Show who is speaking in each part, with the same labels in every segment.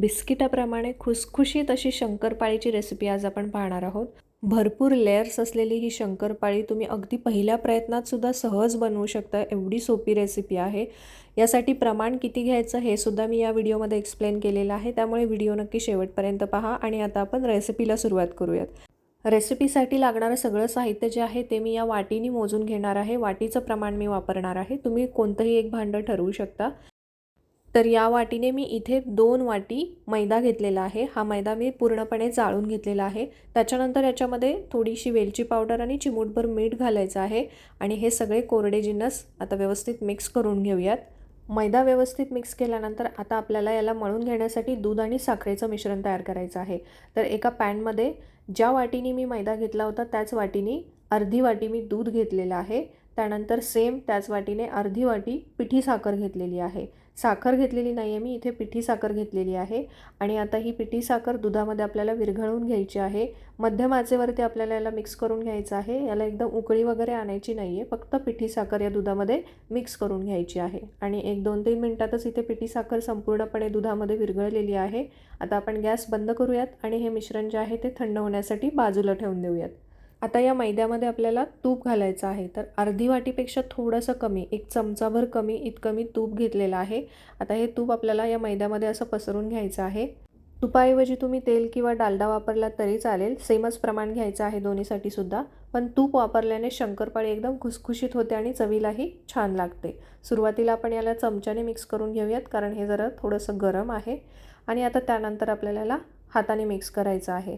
Speaker 1: बिस्किटाप्रमाणे खुसखुशीत अशी शंकरपाळीची रेसिपी आज आपण पाहणार आहोत. भरपूर लेयर्स असलेली ही शंकरपाळी तुम्ही अगदी पहिल्या प्रयत्नात सुद्धा सहज बनवू शकता एवढी सोपी रेसिपी आहे. यासाठी प्रमाण किती घ्यायचं हे सुद्धा मी या व्हिडिओमध्ये एक्सप्लेन केलेलं आहे. त्यामुळे व्हिडिओ नक्की शेवटपर्यंत पहा आणि आता आपण रेसिपीला सुरुवात करूयात. रेसिपीसाठी लागणारं सगळं साहित्य जे आहे ते मी या वाटीने मोजून घेणार आहे. वाटीचं प्रमाण मी वापरणार आहे. तुम्ही कोणतंही एक भांडं ठरवू शकता. तर या वाटीने मी इथे दोन वाटी मैदा घेतलेला आहे. हा मैदा मी पूर्णपणे जाळून घेतलेला आहे. त्याच्यानंतर याच्यामध्ये थोडीशी वेलची पावडर आणि चिमूटभर मीठ घालायचं आहे. आणि हे सगळे कोरडे जिन्नस आता व्यवस्थित मिक्स करून घेऊयात. मैदा व्यवस्थित मिक्स केल्यानंतर आता आपल्याला याला मळून घेण्यासाठी दूध आणि साखरेचं मिश्रण तयार करायचं आहे. तर एका पॅनमध्ये ज्या वाटीने मी मैदा घेतला होता त्याच वाटीने अर्धी वाटी मी दूध घेतलेलं आहे. त्यानंतर सेम त्याच वाटीने अर्धी वाटी पिठी साखर घेतलेली आहे. साखर घेतलेली नाही आहे मी इथे पिठी साखर घेतलेली आहे. आणि आता ही पिठी साखर दुधामध्ये आपल्याला विरघळवून घ्यायची आहे. मध्यम आचेवरती आपल्याला याला मिक्स करून घ्यायचं आहे. याला एकदम उकळी वगैरे आणायची नाही आहे फक्त पिठी साखर या दुधामध्ये मिक्स करून घ्यायची आहे. आणि एक दोन तीन मिनटातच इथे पिठी साखर संपूर्णपणे दुधामध्ये विरघळलेली आहे. आता आपण गॅस बंद करूयात आणि हे मिश्रण जे आहे ते थंड होण्यासाठी बाजूला ठेवून देऊयात. आता या मैद्यामध्ये आपल्याला तूप घालायचं आहे. तर अर्धी वाटीपेक्षा थोडंसं कमी एक चमचाभर कमी इतकं मी तूप घेतलेलं आहे. आता हे तूप आपल्याला या मैद्यामध्ये असं पसरून घ्यायचं आहे. तुपाऐवजी तुम्ही तेल किंवा डालडा वापरला तरी चालेल. सेमच प्रमाण घ्यायचं आहे दोन्हीसाठी सुद्धा. पण तूप वापरल्याने शंकरपाळी एकदम खुसखुशीत होते आणि चवीलाही छान लागते. सुरुवातीला आपण याला चमच्याने मिक्स करून घेऊयात कारण हे जरा थोडंसं गरम आहे. आणि आता त्यानंतर आपल्याला याला हाताने मिक्स करायचं आहे.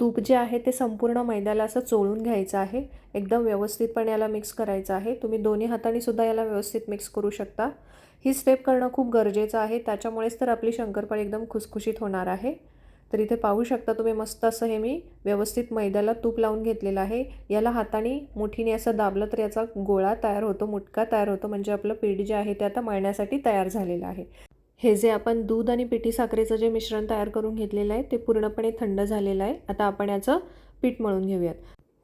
Speaker 1: तूप जे आहे ते संपूर्ण मैद्याला असं चोळून घ्यायचं आहे. एकदम व्यवस्थितपणे याला मिक्स करायचं आहे. तुम्ही दोन्ही हाताने सुद्धा याला व्यवस्थित मिक्स करू शकता. ही स्टेप करणं खूप गरजेचं आहे. त्याच्यामुळेच तर आपली शंकरपाळी एकदम खुसखुशीत होणार आहे. तर इथे पाहू शकता तुम्ही मस्त असं हे मी व्यवस्थित मैद्याला तूप लावून घेतलेलं आहे. याला हाताने मुठीने असं दाबलं तर याचा गोळा तयार होतो मुटका तयार होतो. म्हणजे आपलं पीठ जे आहे ते आता मळण्यासाठी तयार झालेलं आहे. हे जे आपण दूध आणि पिठी साखरेचं जे मिश्रण तयार करून घेतलेलं आहे ते पूर्णपणे थंड झालेलं आहे. आता आपण याचं पीठ मळून घेऊयात.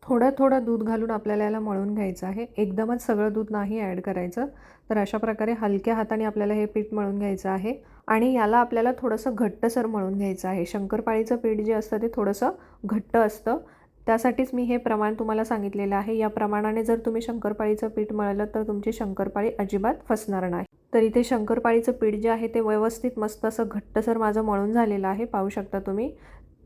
Speaker 1: थोडं थोडं दूध घालून आपल्याला याला मळून घ्यायचं आहे. एकदमच सगळं दूध नाही ॲड करायचं. तर अशा प्रकारे हलक्या हाताने आपल्याला हे पीठ मळून घ्यायचं आहे. आणि याला आपल्याला थोडंसं घट्टसर मळून घ्यायचं आहे. शंकरपाळीचं पीठ जे असतं ते थोडंसं घट्ट असतं. त्यासाठीच मी हे प्रमाण तुम्हाला सांगितलेलं आहे. या प्रमाणाने जर तुम्ही शंकरपाळीचं पीठ मळलं तर तुमची शंकरपाळी अजिबात फसणार नाही. तर इथे शंकरपाळीचं पीठ जे आहे ते व्यवस्थित मस्त असं घट्टसर माझं मळून झालेलं आहे पाहू शकता तुम्ही.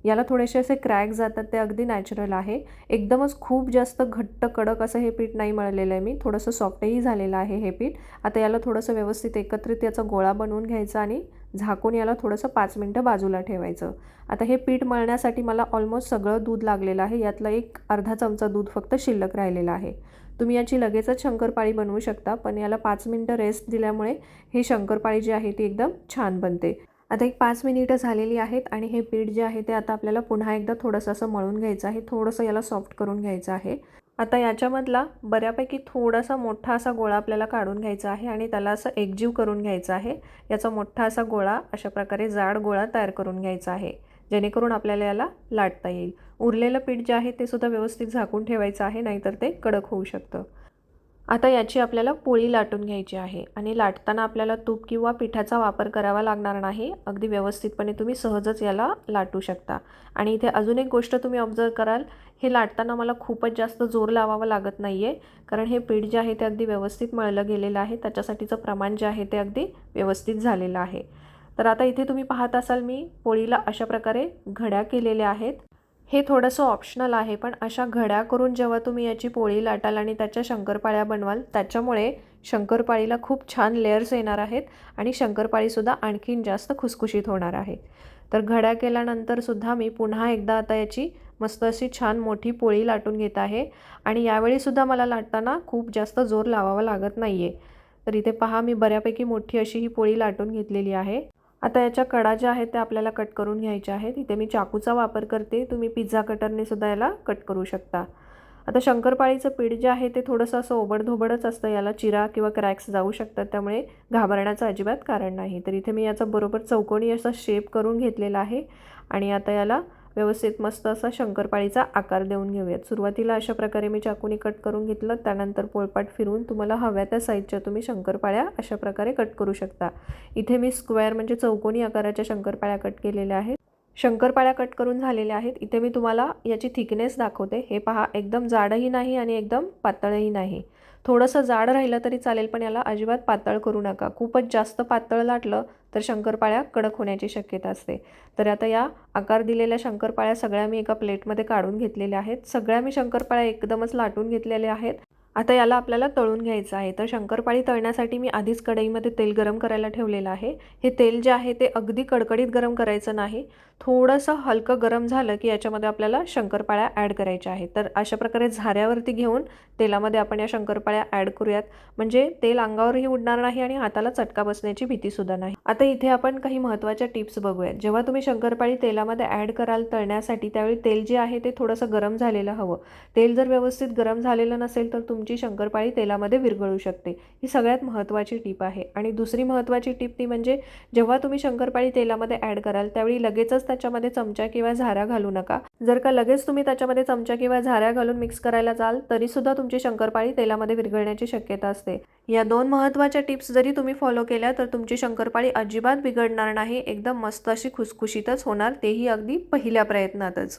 Speaker 1: याला थोडेसे असे क्रॅक जातात ते अगदी नॅचरल आहे. एकदमच खूप जास्त घट्ट कडक असं हे पीठ नाही मळलेलं आहे मी. थोडंसं सॉफ्टही झालेलं आहे हे पीठ. आता याला थोडंसं व्यवस्थित एकत्रित याचा गोळा बनवून घ्यायचा आणि झाकून याला थोडंसं पाच मिनटं बाजूला ठेवायचं. आता हे पीठ मळण्यासाठी मला ऑलमोस्ट सगळं दूध लागलेलं आहे. यातलं एक अर्धा चमचा दूध फक्त शिल्लक राहिलेलं आहे. तुम्ही याची लगेचच शंकरपाळी बनवू शकता पण याला पाच मिनटं रेस्ट दिल्यामुळे ही शंकरपाळी जी आहे ती एकदम छान बनते. आता एक पाच मिनिटं झालेली आहेत आणि हे पीठ जे आहे ते आता आपल्याला पुन्हा एकदा थोडंसं असं मळून घ्यायचं आहे थोडंसं याला सॉफ्ट करून घ्यायचं आहे. आता याच्यामधला बऱ्यापैकी थोडासा मोठा असा गोळा आपल्याला काढून घ्यायचा आहे आणि त्याला असं एकजीव करून घ्यायचा आहे. याचा मोठा असा गोळा अशा प्रकारे जाड गोळा तयार करून घ्यायचा आहे जेणेकरून आपल्याला याला लाटता येईल. उरलेलं पीठ जे आहे ते सुद्धा व्यवस्थित झाकून ठेवायचं आहे नाहीतर ते कडक होऊ शकतं. आता याची आपल्याला पोळी लाटून घ्यायची आहे आणि लाटताना आपल्याला तूप किंवा पिठाचा वापर करावा लागणार नाही. अगदी व्यवस्थितपणे तुम्ही सहजच याला लाटू शकता. आणि इथे अजून एक गोष्ट तुम्ही ऑब्झर्व कराल हे लाटताना मला खूपच जास्त जोर लावावा लागत नाही आहे कारण हे पीठ जे आहे ते अगदी व्यवस्थित मळलं गेलेलं आहे. त्याच्यासाठीचं प्रमाण जे आहे ते अगदी व्यवस्थित झालेलं आहे. तर आता इथे तुम्ही पाहत असाल मी पोळीला अशा प्रकारे घड्या केलेल्या आहेत. हे थोडंसं ऑप्शनल आहे पण अशा घड्या करून जेव्हा तुम्ही याची पोळी लाटाल आणि त्याच्या शंकरपाळ्या बनवाल त्याच्यामुळे शंकरपाळीला खूप छान लेअर्स येणार आहेत आणि शंकरपाळीसुद्धा आणखीन जास्त खुसखुशीत होणार आहे. तर घड्या केल्यानंतरसुद्धा मी पुन्हा एकदा आता याची मस्त अशी छान मोठी पोळी लाटून घेत आहे आणि यावेळीसुद्धा मला लाटताना खूप जास्त जोर लावावा लागत नाही आहे तर इथे पहा मी बऱ्यापैकी मोठी अशी ही पोळी लाटून घेतलेली आहे. आता याच्या कडा ज्या आहेत त्या आपल्याला कट करून घ्यायच्या आहेत. इथे मी चाकूचा वापर करते. तुम्ही पिझ्झा कटरने सुद्धा याला कट करू शकता. आता शंकरपाळीचं पीठ जे आहे ते थोडंसं असं ओबडधोबडच असतं. याला चिरा किंवा क्रॅक्स जाऊ शकतात. त्यामुळे घाबरण्याचं अजिबात कारण नाही. तर इथे मी याचा बरोबर चौकोनी असा शेप करून घेतलेला आहे. आणि आता याला व्यवस्थित मस्त असा शंकरपाळीचा आकार देऊन घेऊयात. सुरुवातीला अशा प्रकारे मी चाकूने कट करून घेतलं त्यानंतर पोळपाट फिरून तुम्हाला हव्या त्या साईजच्या तुम्ही शंकरपाळ्या अशा प्रकारे कट करू शकता. इथे मी स्क्वेअर म्हणजे चौकोनी आकाराच्या शंकरपाळ्या कट केलेल्या आहेत. शंकरपाळ्या कट करून झालेल्या आहेत. इथे मी तुम्हाला याची थिकनेस दाखवते. हे पहा एकदम जाडही नाही आणि एकदम पातळही नाही. थोडंसं जाड राहिलं तरी चालेल पण याला अजिबात पातळ करू नका. खूपच जास्त पातळ लाटलं तर शंकरपाळ्या कडक होण्याची शक्यता असते. तर आता या आकार दिलेल्या शंकरपाळ्या सगळ्या मी एका प्लेटमध्ये काढून घेतलेल्या आहेत. सगळ्या मी शंकरपाळ्या एकदमच लाटून घेतलेल्या आहेत. आता याला आपल्याला तळून घ्यायचं आहे. तर शंकरपाळी तळण्यासाठी मी आधीच कढईमध्ये तेल गरम करायला ठेवलेलं आहे. हे तेल जे आहे ते अगदी कडकडीत गरम करायचं नाही. थोडंसं हलकं गरम झालं की याच्यामध्ये आपल्याला शंकरपाळ्या ॲड करायच्या आहेत. तर अशा प्रकारे झाऱ्यावरती घेऊन तेलामध्ये आपण या शंकरपाळ्या ॲड करूयात. म्हणजे तेल अंगावरही उडणार नाही आणि हाताला चटका बसण्याची भीतीसुद्धा नाही. आता इथे आपण काही महत्त्वाच्या टिप्स बघूयात. जेव्हा तुम्ही शंकरपाळी तेलामध्ये ॲड कराल तळण्यासाठी त्यावेळी तेल जे आहे ते थोडंसं गरम झालेलं हवं. तेल जर व्यवस्थित गरम झालेलं नसेल तर तुम्ही तुमची शंकरपाळी तेलामध्ये विरघळू शकते. ही सगळ्यात महत्त्वाची टीप आहे. आणि दुसरी महत्त्वाची टीप ती म्हणजे जेव्हा तुम्ही शंकरपाळी तेलामध्ये ॲड कराल त्यावेळी लगेचच त्याच्यामध्ये चमचा किंवा झारा घालू नका. जर का लगेच तुम्ही त्याच्यामध्ये चमचा किंवा झाऱ्या घालून मिक्स करायला जाल तरीसुद्धा तुमची शंकरपाळी तेलामध्ये विरघळण्याची शक्यता असते. या दोन महत्त्वाच्या टिप्स जरी तुम्ही फॉलो केल्या तर तुमची शंकरपाळी अजिबात बिघडणार नाही. एकदम मस्त अशी खुसखुशीतच होणार. तेही अगदी पहिल्या प्रयत्नातच.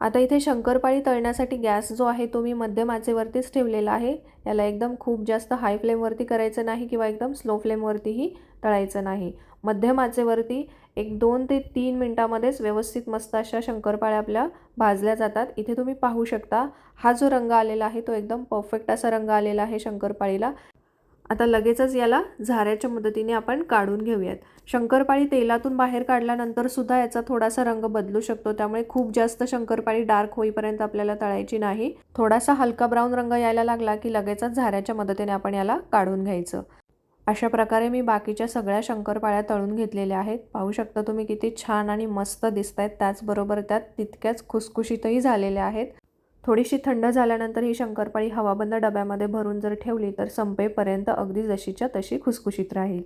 Speaker 1: आता इथे शंकरपाळी तळण्यासाठी गॅस जो आहे तो मी मध्यम आचेवरतीच ठेवलेला आहे. याला एकदम खूप जास्त हाय फ्लेमवरती करायचं नाही किंवा एकदम स्लो फ्लेमवरतीही तळायचं नाही. मध्यम आचेवरती एक दोन ते तीन मिनटामध्येच व्यवस्थित मस्त अशा शंकरपाळ्या आपल्या भाजल्या जातात. इथे तुम्ही पाहू शकता हा जो रंग आलेला आहे तो एकदम परफेक्ट असा रंग आलेला आहे शंकरपाळीला. आता लगेचच याला झाऱ्याच्या मदतीने आपण काढून घेऊयात. शंकरपाळी तेलातून बाहेर काढल्यानंतर सुद्धा याचा थोडासा रंग बदलू शकतो. त्यामुळे खूप जास्त शंकरपाळी डार्क होईपर्यंत आपल्याला तळायची नाही. थोडासा हलका ब्राऊन रंग यायला लागला की लगेचच झाऱ्याच्या मदतीने आपण याला काढून घ्यायचं. अशा प्रकारे मी बाकीच्या सगळ्या शंकरपाळ्या तळून घेतलेल्या आहेत. पाहू शकता तुम्ही किती छान आणि मस्त दिसत आहेत त्याचबरोबर त्यात तितक्याच खुसखुशीतही झालेल्या आहेत. थोडीशी थंड झाल्यानंतर ही शंकरपाळी हवाबंद डब्यामध्ये भरून जर ठेवली तर संपेपर्यंत अगदी जशीच्या तशी खुसखुशीत राहील.